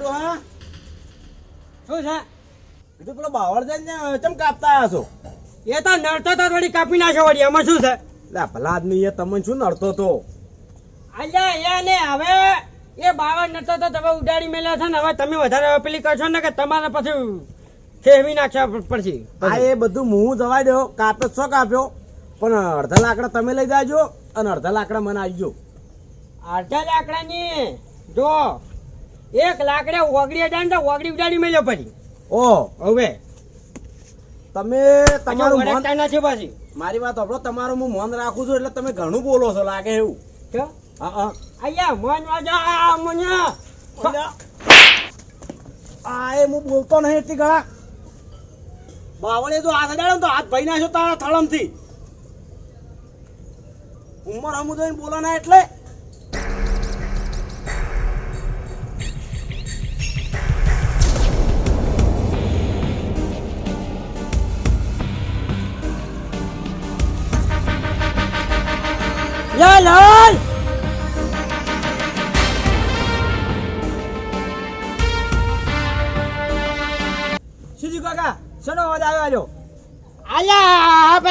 ડોહા શું છે? કીધું પેલો બાવળ જઈને ચમ કાપતા આવ્યા છો? એ તો નડતો તો થોડી કાપી નાખો વળી એમાં શું છે? લે ભલા આદમી એ તમને શું નડતો તો? અલ્યા એ ને હવે એ બાવળ નડતો તો તમે ઉડાડી મેલ્યા છે ને હવે તમે વધારે પેલી કરશો ને કે તમારે પછી ફેરવી નાખ્યા પડશે. આ એ બધું મું જવા દો કાપે છો કાપ્યો. પણ અડધા લાકડા તમે લઈ જાજો અને અડધા લાકડા મને આવજો અડધા લાકડાની? જો એક લાકડે ઓગળી જાય ને તો ઓગળી ઉડાડી મેલ્યો પડી ઓ. હવે. તમે તમારું મન નથી પાછી. મારી વાત સાંભળો તમારું હું મન રાખું છું એટલે તમે ઘણું બોલો છો લાગે એવું. હા વાજા મને. આ એ હું બોલતો નહીં એટલી બાવળે જો હાથ અડાડ્યો તો હાથ ભાઈ નાખ્યો તારા થળમથી. ઉંમર હમું જોઈને બોલો ના એટલે.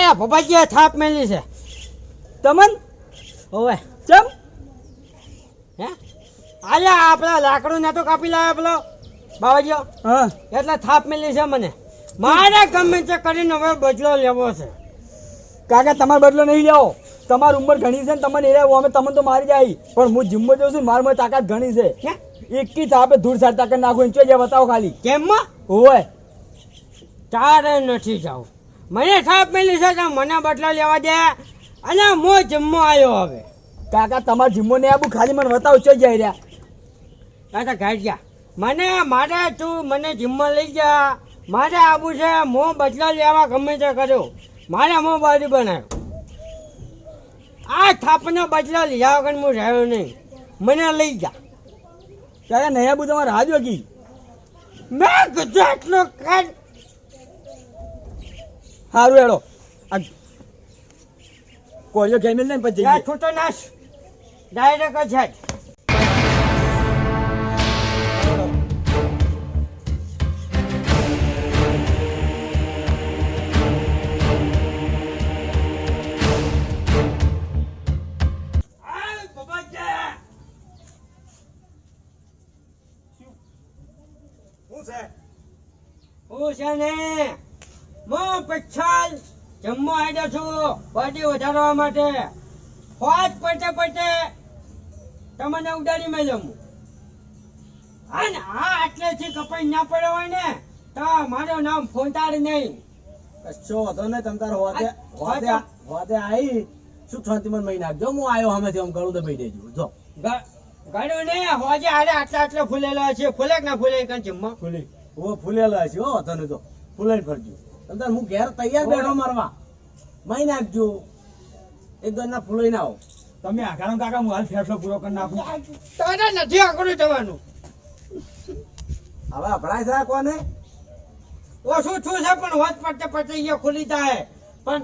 અલ્યા આ પેલા ભોપાજી થાપ મેલી છે. તમન? ઓવે. ચમ? હે? આલે આપણા લાકડું નતો કાપી લાવ્યા પેલો બાવાજી હા. એટલે થાપ મેલી છે મને. મારે ગમે તે કરીને હવે બદલો લેવો છે. કાકા તમારે બદલો નહીં લેવો. તમારી ઉંમર ઘણી છે ને તમને એ અમે તમને તો મારી જાય પણ હું જીમ્મો જોઉં છું મારી તાકાત ઘણી છે. એકી થાપે ધૂળ સાર તાકાત નાખું. ઇન્ચો જે બતાવો ખાલી. કેમમાં? હોય તારે નથી જાવ મને થાપ મેલી છે મને બટલા લેવા દે. અને મો જમવા આવ્યો હવે. કાકા તમારા જીમ્મો ને આબુ ખાલી મને બતાવો છો જઈ રહ્યા? કાકા ઘાટ જા મને મારે તું મને જીમમાં લઈ જા. મારે આબુ છે મો બદલો લેવા ગમે તે કર્યો મારે મો બાજુ બનાવ્યો? આ થાપનો બદલો લીધા વગર હું રહ્યો નહીં. મને લઈ જા. કાકા નહીં આબુ તમારે હાજો કી મેં ગુજરાતનો કાઢ સારું હેડો. આ કોઈયો કેમેલ નહીં પછી જઈએ. છૂટો નાશ. ડાયરેક્ટ જ છે શું? છે? હું છે ને? હું પછાલ જમવા આવ્યો છું બોડી વધારવા માટે. ફોજ પટે પટે તમને ઉડાડી મેં જમું. અને આ આટલેથી કપાઈ ના પડ્યો હોય ને તો મારું નામ ફોટાડ નહીં. કશો વાંધો ને તમ તાર હોતે હોતે હોતે આઈ. શું શાંતિ મને મહી નાખજો હું આવ્યો હમેથી આમ ગળું ભાઈ દેજો. જો. ગ- ગળ્યું ને હોજે હારે આટલા આટલા ફૂલેલા છે. ફૂલે કે ના ફૂલે? કાં જમવા? ફૂલી. ઓ ફૂલેલા છે. હો તને તો ફૂલાઈ ફરજો. તમ તાર હું ઘેર તૈયાર બેઠો મારવા. મહી નાખજો એક દોર ના ફૂલાઈ ના આવો. તમે આઘાનો કાકા હું હાલ ફેસલો પૂરો કરી નાખું. તારે નથી આગળ જવાનું. હવે અભડાય છે કોને? ઓછું છું છે પણ હોત પડતે પડતે અહીંયા ખુલી જાય. પણ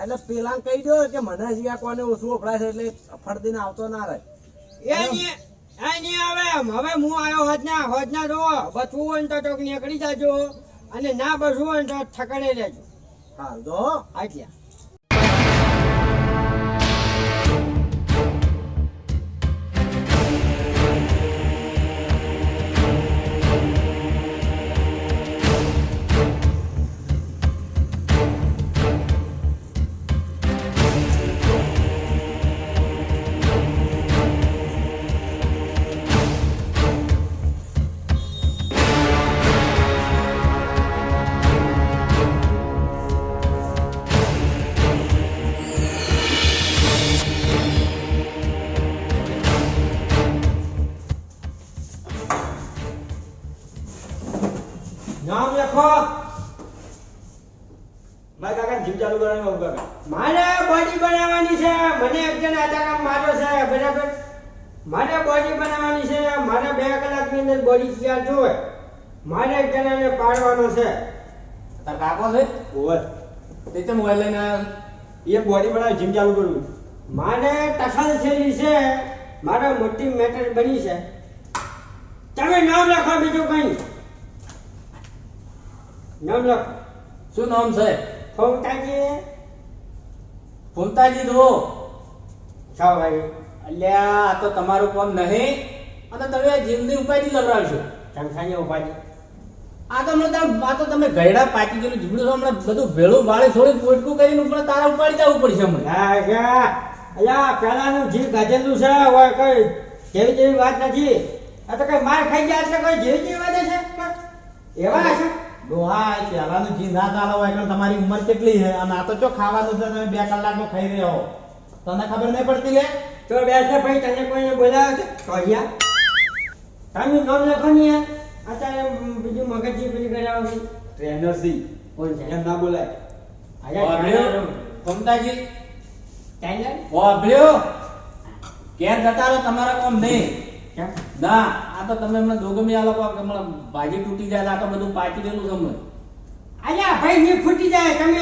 એટલે પેલા કહી દો કે મને હજી કોને ઓછું અભડાય છે એટલે ફરદીને આવતો ના રહે. એ નહીં હવે હવે હું આવ્યો હોજના હજના જો બચવું હોય ને તો નીકળી જાજો. અને ના બસવું હોય તો ઠકડે રહેજો. હા તો આટલા. બોડી બનાવી જીમ ચાલુ કરવું મારે ટસલ છેલી છે મારે મોટી મેટર બની છે. તમે નામ લખો બીજું કઈ. નામ લખો. શું નામ છે? ફોમતાજી ફોમતાજી દો છ ભાઈ. અલ્યા આ તો તમારું કોમ નહીં. અને તમે જીમની ઉપાધિ લગાવશો સંસ્થાની ઉપાડી આ તો હમણાં આ તો તમે ગયડા પાકી ગયેલું જીવડું હમણાં બધું ભેળું વાળી થોડી પોટકું કરીને ઉપર તારા ઉપાડી જવું પડશે હમણાં. અલ્યા પેલાનું જીવ ગાજેલું છે હોય કઈ જેવી જેવી વાત નથી. આ તો કઈ માર ખાઈ ગયા એટલે કોઈ જેવી જેવી વાત છે એવા છે. ડોહા એ પહેલાનું જી ના ચાલો હોય કારણ તમારી ઉંમર કેટલી છે? અને આ તો ચો ખાવાનું છે તમે બે કલાકનું ખાઈ રહ્યા હો. તને ખબર નહીં પડતી લે? તો બેસ ભાઈ તને કોઈને બોલાવે છે? કહ્યા તમે નામ લખો ને યાર અત્યારે બીજું મગજ પેલી કર્યા વગર. ટ્રેનર સી કોણ છે? એમ ના બોલાય. વાભળ્યો? ફૂમતાજી ટાઈલર? વાભળ્યો? ઘેર જતા રહો તમારા કામ નહીં. ના આ તો તમે હમણાં દોગમી આ લોકો ભાજી તૂટી જાય આ તો બધું પાકી દેલું હમણાં. અલ્યા ભાઈ ની ફૂટી જાય. તમે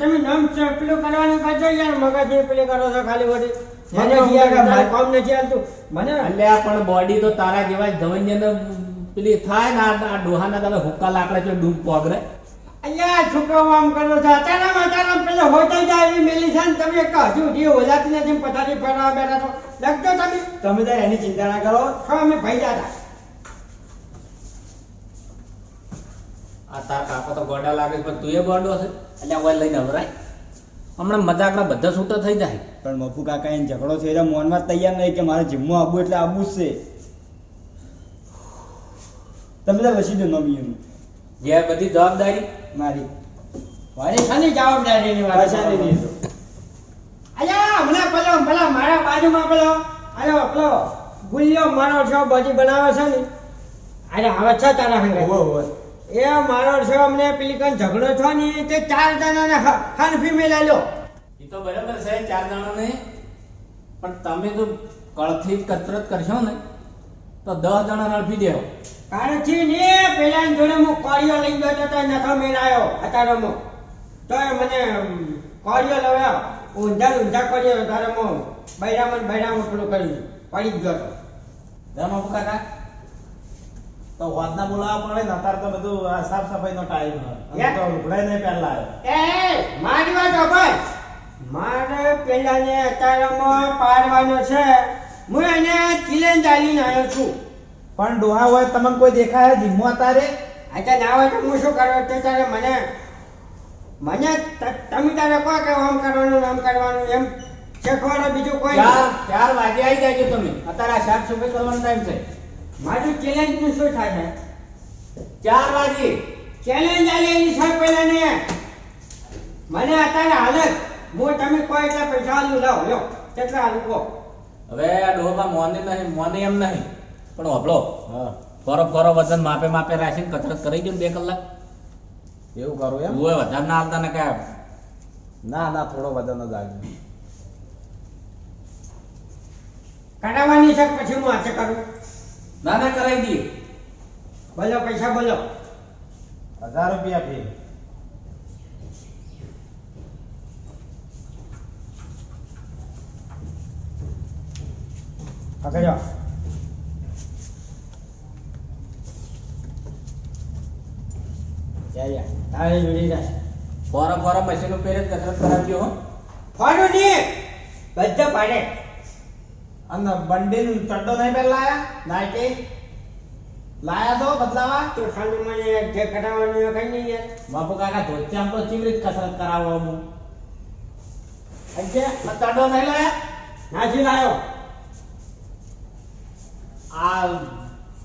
તમે નામ પેલું કરવાનું કરજો યાર મગજ પેલી કરો છો ખાલી વળી મને મને કામ નથી મને અલ્યા પણ બોડી તો તારા જેવા જવનની અંદર પેલી થાય ને આ ડોહાના તમે હુક્કા લાકડા છે ડૂબ પોગરે અહીંયા છોકરો આમ કરો છો. અચાનક અચાનક પેલો હોટલ જાય એવી મેલી છે તમે એક હજુ હજી ઓલાતી નથી પથારી ફેરવા બેઠા છો. લખજો તમે. તમે તો એની ચિંતા ના કરો. છો અમે ભાઈ જાતા. આ તાર કાકો તો ગોડા લાગે પણ તું એ ગોડો છે. એટલે ઓલ લઈને અવરાય હમણાં મજાકના બધા છૂટા થઈ જાય. પણ મફુ કાકા એને ઝઘડો છે એટલે મોનમાં તૈયાર નહીં કે મારે જીમમાં આવવું એટલે આવવું જ છે. તમે તાર લસી દો એનું જે બધી જવાબદારી? મારી. મારી શાની જવાબદારીની વાત છે નહીં. તો. અલ્યા હમણાં પેલો પેલા મારા બાજુમાં પેલો આયો પેલો ગુલ્યો મારો છો બધી બનાવે છે ને. અરે હવે છે તારા હંગે. એ મારો છો અમને પેલી કન ઝઘડો છો ને તે ચાર જણાને હ- હનફી મેલાલ્યો એ તો બરાબર છે ચાર જણાને. પણ તમે તો કળથી કતરત કરશો ને તો દસ જણા હળફી દેવો. કારણથી ને પેલા જોડે હું કોળિયો લઈ ગયો તો નથો મેળાયો અતારોમાં તો મને કોળિયો લવ્યો ઊંધા ઊંધા કોળિયો મો ને બૈરામાં પેલું કર્યું. પડી ગયો તો. રામ કાકા તો વાદના બોલાવવા પડે ને અત્યારે તો બધું આ સાફ સફાઈનો ટાઈમ છે. અને તો લુગડાય નહીં પહેલા આવ્યો. એ મારી વાત ભાઈ મારે પેલાને અતારામાં પાડવાનો છે. હું એને ચેલેન્જ ચાલીને આવ્યો છું. પણ ડોહા હોય તમને કોઈ દેખાય જીમો તારે અચ્છા ના હોય તો હું શું કરું? તે તારે મને મને તમે તારે કહો કે આમ કરવાનું આમ કરવાનું એમ શીખવાડો બીજું કોઈ ચાર ચાર વાગે આવી જાય તમે. અત્યારે આ સાફ સફાઈ કરવાનો ટાઈમ છે? મારું ચેલેન્જનું શું થાય? છે ચાર વાગે. ચેલેન્જ આલે એની સાહેબ પહેલા ને મને અત્યારે હાલત હું તમે કહો એટલા પૈસા આલું લાવ લો કેટલા આલું કહો? હવે આ ડોહમાં મોને નહીં મોને એમ નહીં. પણ હોભળો હા. ફરો ફરો વજન માપે માપે રાખીને કસરત કરી દો ને બે કલાક. એવું કરું એમ? ઓય વધારે ના હાલતા ને કયા ના ના થોડો વજન જ આવ્યો કરાવવાની છે પછી હું હાથે કરું? ના ના કરાવી દઈએ. બોલો પૈસા બોલો. હજાર રૂપિયા ફી. પકડો જા જા તારે જોડી જાય ફોરો ફોરો મશીન ઉપર જ કસરત કરાવજો હો. ફોડું નહીં બધા પાડે. અને બંડીલ ચડ્ડો નહીં પહેલા આયા નાઈટી લાયા તો બદલાવા? તો ખાલી મને જે કરાવવાનું એ કઈ નહીં યાર. બાપુ કાકા ધોતિયામ તો ચીવી રીત કસરત કરાવો હું આજે ચડ્ડો નહીં લાયા? નાસી લાયો. આ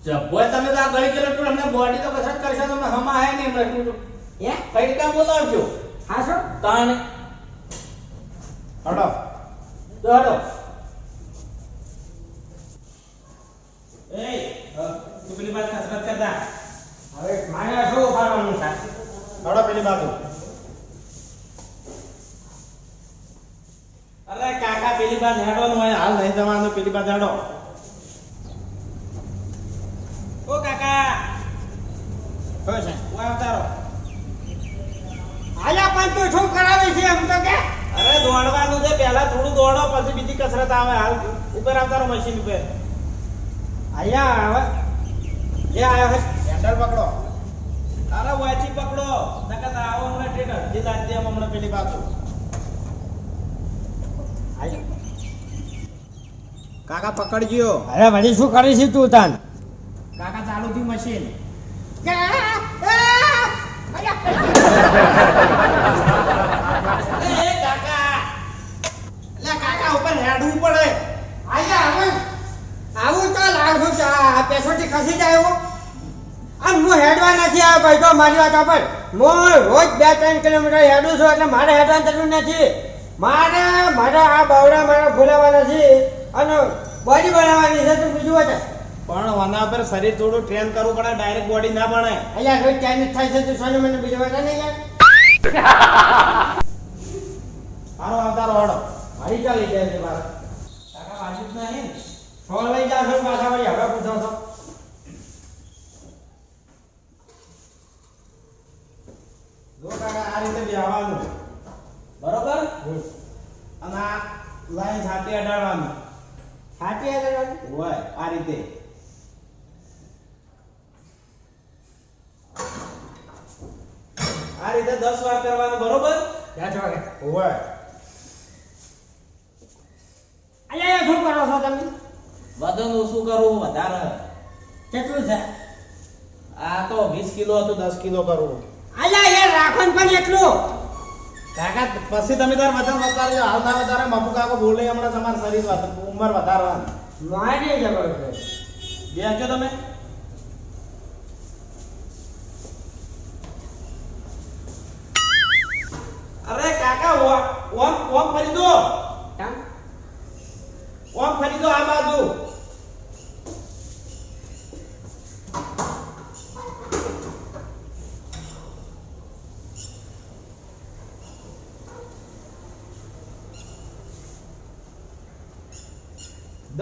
જબ્બોય તમે તો આ ગળી ગયેલો એટલું અમને બોડી તો કસરત કરશો તમે હમા આયા નહીં હમણાં એટલું એ કઈ રીતે બોલાવજો સર તાણ. હડો. તો હડો. એ તું પેલી બાજુ કસરત કરતા. હવે મારે શું ઉપાડવાનું છે? હડો પેલી બાજુ. અરે કાકા પેલી બાજુ હેડો નું હાલ નહીં જવાનું પેલી બાજુ હેડો. ઓ કાકા. શું છે. હું અવતારો આયા પણ તો શું કરાવે છે એમ તો કે? અરે દોડવાનું છે. પહેલા થોડું દોડો પછી બીજી કસરત આવે. હાલ ઉપર આવતારો મશીન ઉપર. આયા આવે જે આયો હે. હેન્ડલ પકડો. અરે વાંચી પકડો. નકર આવો હમણાં ટેટર જે દાંતી આમ હમણાં પેલી બાજુ. કાકા પકડજો. અરે વળી શું કરી છે તું તાન? ચાલુ મશીન કાકા. ઉપર હેડવું પડે. આયા આવું. આવું તો લાગુ છે ખસી જાય આમ હું હેડવા નથી આવ્યો ભાઈ તો મારી વાત પર હું રોજ બે ત્રણ કિલોમીટર હેડું છું એટલે મારે હેડવાની જરૂર નથી. મારે મારા આ બાવડા મારે ફૂલાવાના છે અને બોડી બનાવવાની છે તો બીજું વાત પણ વાના પર શરીર થોડું ટ્રેન કરવું પડે ડાયરેક્ટ બોડી ના બને. અહીંયા રોજ ચાઇનીઝ થાય છે તો સોને મને બીજો વાગા નહીં યાર. હારો આવતારો ઓડો મારી ચાલી જાય છે બાર? કાકા જ નહીં. ફોન લઈ જાશો છો પાછા વળી? હવે પૂછો છો. જો કાકા આ રીતે બેહવાનું. બરોબર અને આ લાઈન છાતી અડાડવાની સાચી આગળ હોય આ રીતે આ રીતે દસ વાર કરવાનું બરોબર ત્યાં છો કે હોય અહીંયા શું કરો છો તમે વજન ઓછું કરવું વધારે કેટલું છે આ તો વીસ કિલો દસ અલ્યા યાર રાખો ને પણ એટલું. કાકા પછી તમે તાર વજન વધારે હાલ ના વધારે મફુ કાકો બોલે હમણાં તમારું શરીર ઉંમર વધારવાનું. મારી જબર છે. બેસજો તમે. અરે કાકા ઓમ ઓમ ફરી દો. ઓમ ફરી દો આ બાજુ.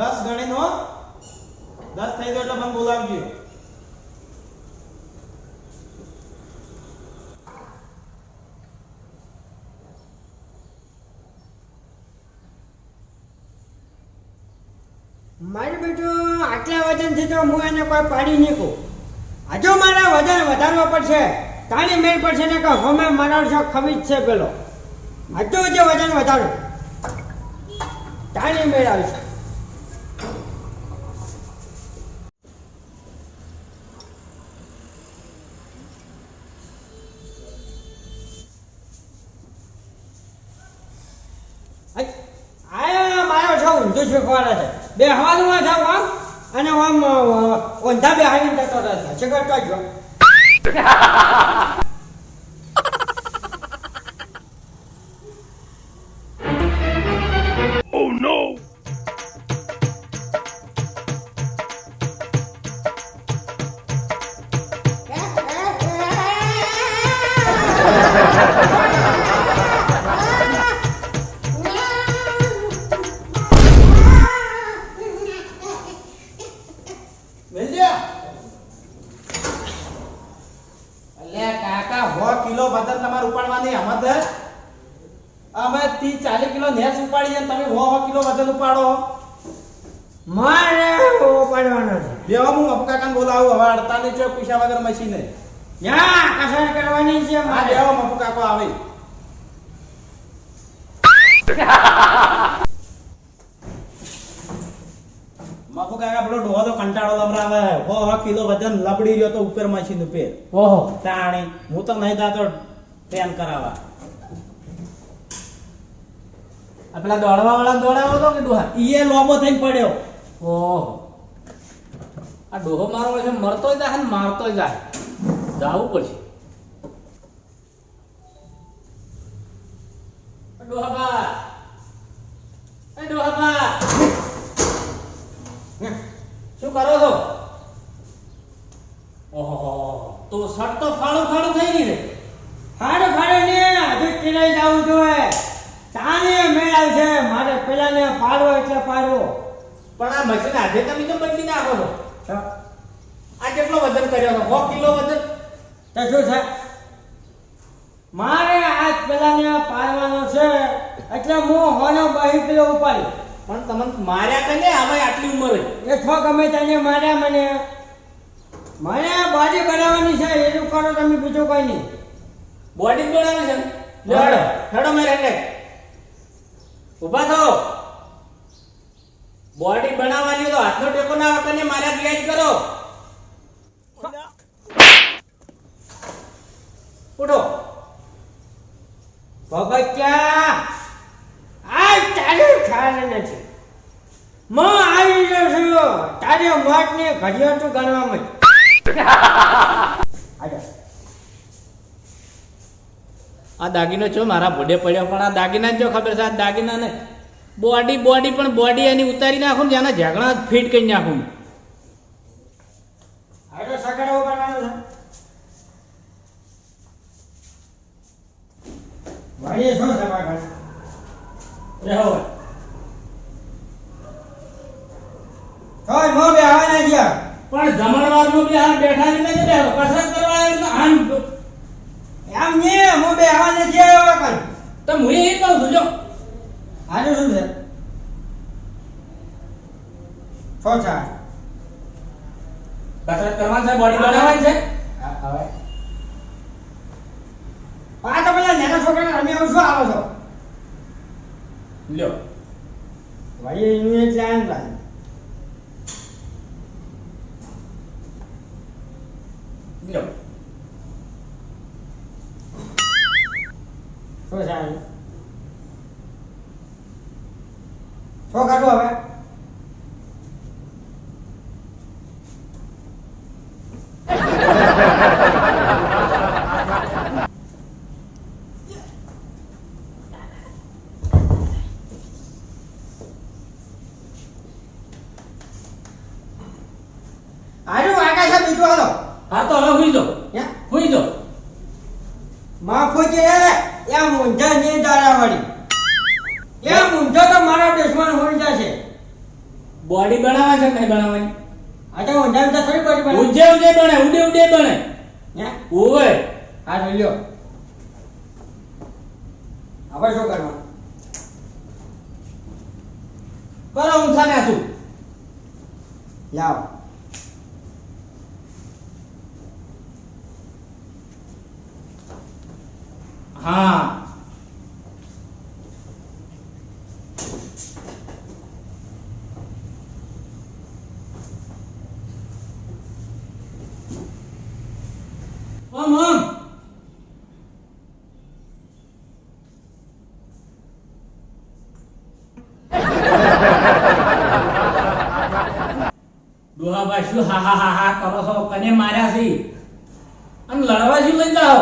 દસ ગણી નો દસ થઈ ગયો એટલે મને બોલાવજો મારી બેટું, આટલા વજનથી તો હું એને કોઈ પાડી નહીં કહું હજુ મારે વજન વધારવો પડશે. તાણી મેળ પડશે ને કે હમે મરાડશો ખમીજ છે પેલો. હજુ જે વજન વધારો તાણી મેળ આવશે ઊંધું શીખવાડે છે. બે હવાનું માં થાય આમ, અને આમ ઊંધા બેહાડીને જતો રહે છે શીખર તો જો અમે ત્રીસ ચાલીસ કિલો નેસ ઉપાડીએ ને તમે સો સો કિલો વજન ઉપાડો. મારે ઉપાડવાનો છે. બેવા હું અપુ કાકાને બોલાવું હવે અડતાલીસ છે પૈસા વગર મશીને. યા કસર કરવાની છે આ મારે. બેવા મપુ આવે. કાકા પેલો ડોહો તો કંટાળો લમરાવે. સો સો કિલો વજન લબડી રહ્યો તો ઉપર મશીન ઉપર. ઓહો. તાણી. હું તો નહીં તો ટ્રેન કરાવવા આ પેલા દોડવા વાળા દોડાવો તો કે ડોહા ઈએ લોબો થઈને પડ્યો. ઓહો. આ ડોહો મારો છે મરતો જાય ને મારતો જાય જાવું પડશે એ ડોહાબા શું કરો છો? ઓહો તો શર્ટ તો ફાળું ફાળું થઈ ગઈ રે ફાડે ફાડે ને હજુ ચિરાઈ જવું જોઈએ તાને મેળ આવશે મારે પેલાને પાડવો એટલે પાડવો પણ આ મશીન આજે તમે તો બદલી નાખો છો? આ કેટલો વજન કર્યો હતો સો કિલો વજન? તો શું છે મારે આજ પેલાને પાડવાનો છે એટલે હું હોનો બહી કિલો ઉપાડી. પણ તમને માર્યા કને આમાં આટલી ઉંમર એ છો ગમે તને માર્યા મને. મને બોડી બનાવવાની છે એટલું કરો તમે બીજું કઈ નહીં. બોડી બનાવવાની છે? હેડો હેડો મેરે હેડે ઊભા થો. બોડી બનાવવાની તો હાથનો ટેકો ના આપણને મારા રિયાજ કરો. ઉઠો. ભગત્યા આ તારે ખ્યાલ નથી. મો આવી ગયો છું. તારે મોટ ને ઘડિયો તું ગણવામાં આજો આ દાગીનો છો મારા ભોડે પડ્યો પણ આ દાગીના જો ખબર છે આ દાગીનાને બોડી બોડી પણ બોડી એની ઉતારી નાખું ને એના ઝાકડા ફિટ કરી નાખું બે આવે ને પણ બી હાલ બેઠા ને કસરત કરવા એમ ને હું બે આવે ને જ્યાં આવે કઈ તો હું એ કહું છું જો. આજો શું છે? છો ચાર કસરત કરવાની છે બોડી બનાવવાની છે? હવે. આ તો પેલા નાના છોકરાને રમી આવું શું આવો છો? લ્યો. ભાઈ એનું એટલે આમ લાગે લ્યો શું છે આનું? શું કાઢું હવે આનું વાગા છે બીજું હાલો હા તો હવે હુઈ જો યા હુઈ જો માફુજી એ મૂંઝા ની દારાવાળી એ મૂંઝો તો મારા દુશ્મન હોઈ જશે. બોડી બનાવે છે નહીં બનાવવાની? આ તો ઊંધા ઊંઝા થોડી બોડી બને ઊંધે ઊંધે બને ઉડે ઉડે બને. હે? હા જોઈ લ્યો. હવે શું કરવાનું? કરો ઊંચા નાખું લાવો. હા. ઓમ ઓમ. ડોહાભાઈ શું હા હા હા હા, કરો છો કને માર્યા છે? અને લડવા શું લઈ જાઓ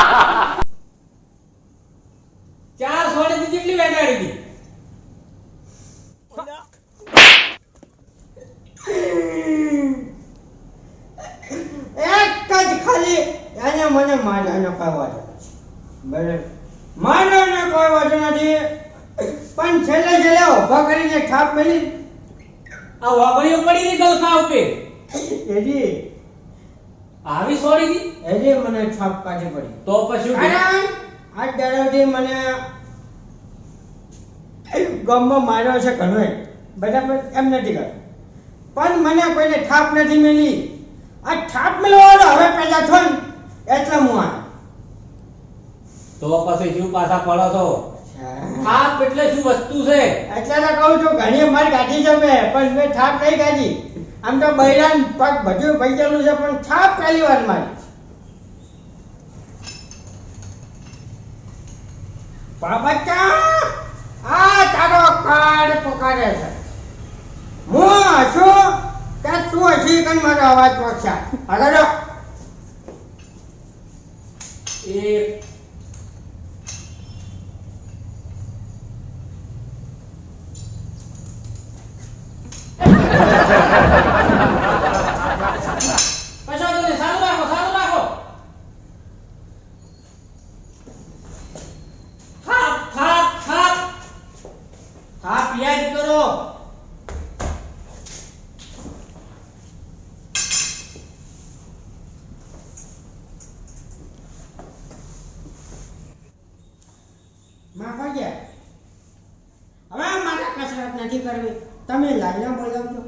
નથી મેલી. આ થાપ મેળવાનો હવે પેદા છો ને એટલે હું આ તો પછી શું પાછા પડો છો? થાપ એટલે શું વસ્તુ છે? એટલે તો કહું છું ઘણી માર ગાડી જમે પણ મેં થાપ નહીં ગાડી. આમ તો બૈરાન પગ બધું ભાઈ છે પણ થાપ પહેલી વાર મારી. બાબા આ તારો કાર્ડ પોકારે છે. હું હશું કે તું હજી કન મારો અવાજ પહોંચ્યા આગળ એક કશો વાંધો સારું રાખો સારું રાખો. થાપ થાપ થાપ થાપ યાદ કરો. માં હવે મારે કસરત નથી કરવી. તમે લાઈને બોલાવજો.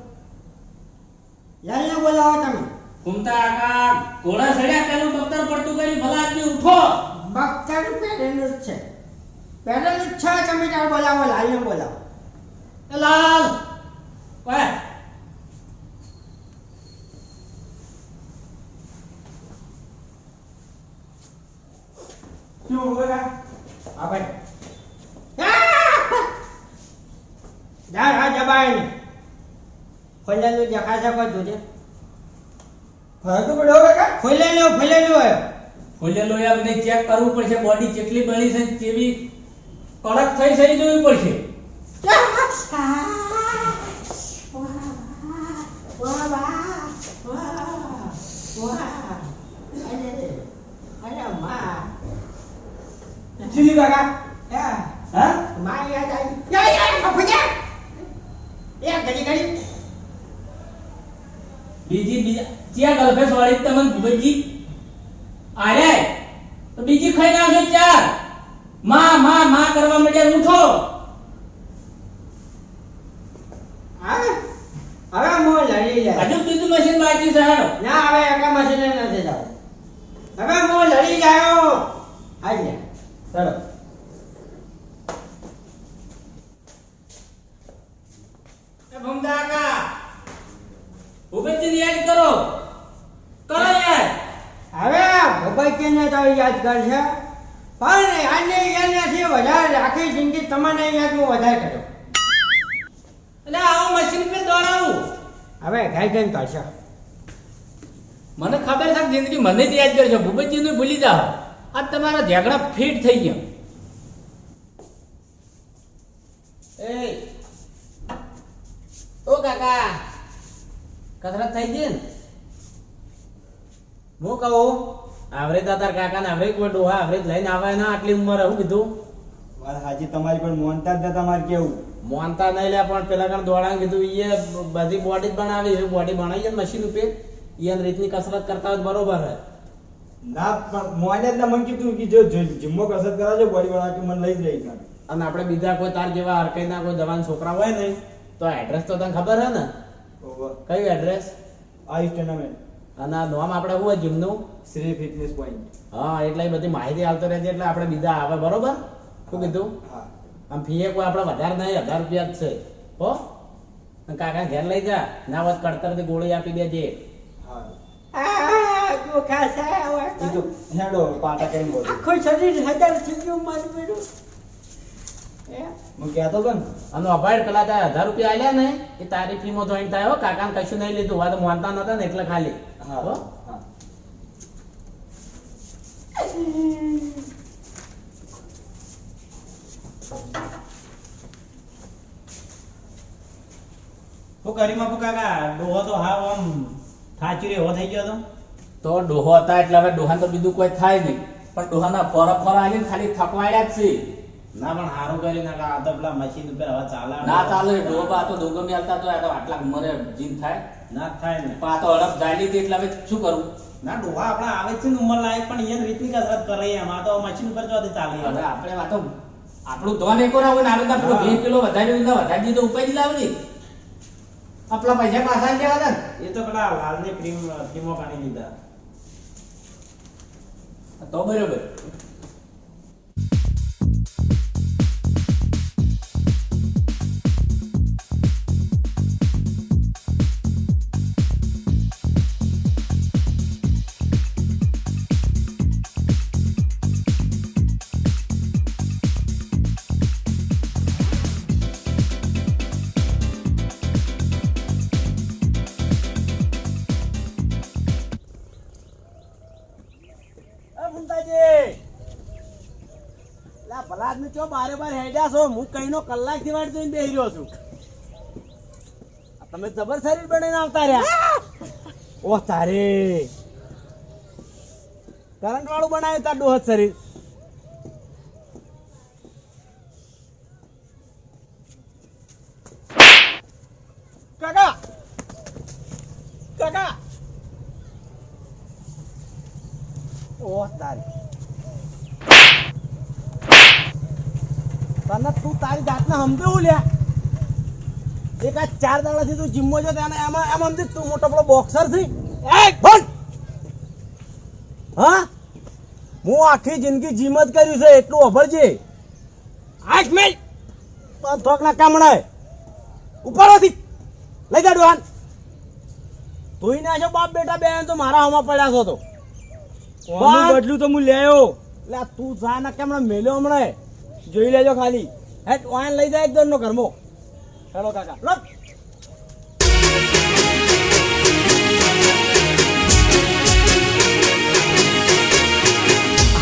લાલને બોલાવો તમે. ઘૂમતા આકા ઘોડા ચડ્યા પેલું પડતું કરી ભલા આદમી ઉઠો. બખ્તર પહેરેલું છે. પહેરેલું છે તમે તાર બોલાવો લાલને બોલાવો. લાલ ઓય શું બકા આ ભાઈ જા હા જબાય ને ખોલેલું દેખાશે જોજે ફરક તો પડ્યો બકા ખોલેલું ખોલેલું હોય. ખોલેલો યાર મને ચેક કરવું પડશે. બોડી કેટલી બળી છે કેવી કડક થઈ છે એ જોવી પડશે. બકા હા? બીજી બીજા ચિયા ગલફેસ વાળી તમને ભૂપતજી આરે! તો બીજી ખાઈ નાખે ચાર. માં માં માં કરવા માંડ્યા ઉઠો. હવે મો લઈ લે. હજુ બીજું મશીન બાકી છે ના હવે એકા મશીને નથી જાવ હવે હું લડી જાયો આજે ચલો એ ભમદા કાકા ભૂપતજીને યાદ કરો કરો યાદ હવે ભગવતીને તો યાદ કરશે? પણ આને એનાથી વધારે આખી જિંદગી તમને યાદ હું વધારે કર્યો. એટલે આવું મશીન પર દોડાવું. હવે ગાય ગાય કરશે મને ખબર છે જિંદગી મને જ યાદ કરશો ભૂપતજીને ભૂલી જાઓ. આ તમારા ઝઘડા ફિટ થઈ ગયા. એ. ઓ કાકા. કસરત થઈ ગઈ ને? હું કહું? આવરે તાર કાકા ને આવરે કોઈ ડોહા આવરે લઈને આવે ના આટલી ઉંમર હું કીધું? વાત હાજી તમારી પણ મોનતા જ નતા મારે કેવું. મોનતા નહીં લે પણ પેલા કણ દોડાણ કીધું ઈએ બધી બોડી જ બનાવી છે બોડી બનાવી ને મશીન ઉપર. ઈયન રીતની કસરત કરતા હોય બરોબર હે ના પણ મોને જ મન કીધું કે જો જો- જીમમાં કસરત કરાવજો બોડી બનાવી મને લઈ જ રહી અને આપણે બીજા કોઈ તાર જેવા હરકઈના કોઈ જવાન છોકરા હોય ને તો એડ્રેસ તો તને ખબર હે ને? કયું એડ્રેસ આઈસ ટુર્નામેન્ટ અને આ નામ આપણે શું હોય? જીમનું શ્રી ફિટનેસ પોઈન્ટ હા એટલે બધી માહિતી આવતો રહેશે એટલે આપણે બીજા આવે બરોબર? શું કીધું? આમ ફી કોઈ આપણે વધારે નહીં હજાર રૂપિયા જ છે. હો? કાકા ઘેર લઈ જા. ના વાત કડતરથી ગોળી આપી દેજે. છે આખું શરીર હજાર થઈ ગયું મારું હું કહેતો તો ને અને અભાડ પેલા ત્યાં હજાર રૂપિયા આલ્યા ને એ તારી ફીમાં જોઈન થાય હો કાકાને કશું નહીં લીધું હોય તો માનતા નતા ને એટલે ખાલી. હા. હો? હું કરી બાપુ કાકા? ડોહો તો હાવ આમ થાચી રહ્યો થઈ ગયો તો. તો ડોહો હતા એટલે હવે ડોહા તો બીજું કોઈ થાય નહીં. પણ ડોહાના ફોરા ફોરા આવીને ખાલી થકવાડ્યા જ છે ના પણ સારું કરી નાખા આ તો પેલા મશીન ઉપર હવે ચાલે ના ચાલે ડોબા તો દોગમી હાલતા તો આ આટલા મરે જીન થાય. ના થાય ને. પણ આ તો હડપ જાલી હતી એટલે હવે શું કરું? ના ડોહા આપણા આવે છે ને ઉંમર લાયક પણ એને રીતની કસરત કરે એમ. આ તો મશીન ઉપર જોવાથી ચાલે. હવે આપણે આ તો આપણું ધોન એક વાર આવે ને? આપણે પેલો હા. 20 કિલો વધારી દીધો વધારી દીધો ઉપાડી લાવની આપણા પૈસા પાછા હતા એ તો પેલા લાલની ક્રીમ ક્રીમો કાઢી લીધા તો બરોબર. આદમી બારે બાર હેડ્યા છો. હું કઈનો કલાકથી વાટ જોઈને બેહી રહ્યો છું. તમે જબર શરીર બનાવીને આવતા રહ્યા. ઓ તારે. કરંટ વાળું બનાવ્યું તાર ડોહત શરીર કાકા કાકા ઓ તારી તને તું તારી જાતને સમજવું લ્યા એક આ ચાર દાડાથી તું જીમમાં જો ત્યાં એમાં એમ સમજી તું મોટો પેલો બોક્સરથી. બોલ! હા? હું આખી જિંદગી જીમ જ કર્યું છે એટલું અભરજે આઠ મિનિટ થોક ના કામણા ઉપાડોથી. લઈ જા ડોહાન. તું ના છો બાપ બેટા બે તો મારા હમા પડ્યા છો તો. બદલું તો હું લેયો? એટલે તું જા ના કેમ મેલ્યો હમણાં? જોઈ લેજો ખાલી. હેટ વાન લઈ જાય એકદમ નો ઘરમો. હેલો કાકા.